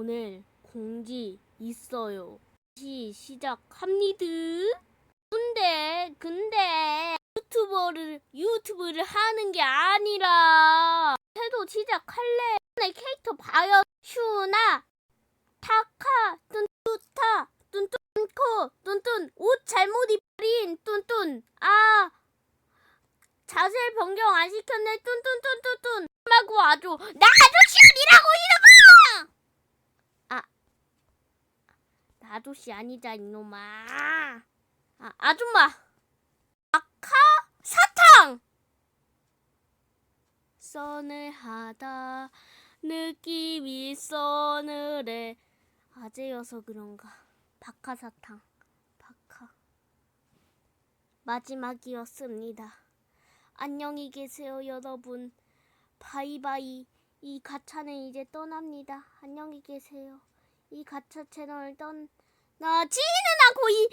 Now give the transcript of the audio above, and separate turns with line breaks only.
오늘 공지 있어요. 다시 시작합니다. 근데 근데 유튜버를 유튜브를 하는 게 아니라 해도 시작할래. 내 캐릭터 봐요. 슈나 타카 뚠뚜타 뚠뚠코 뚠뚠 옷 잘못 입린 뚠뚠 아 자세를 변경 안 시켰네 뚠뚠뚠뚠뚠 하고 와줘 나 아저씨 아니라고 이놈아 아 나 아저씨 아니다 이놈아. 아 아줌마! 아카 사탕! 서늘하다 느낌이 서늘해. 아재여서 그런가. 박하사탕. 박하. 마지막이었습니다. 안녕히 계세요 여러분. 바이바이. 이 가차는 이제 떠납니다. 안녕히 계세요 이 가차 채널을 떠 나지는 않고 이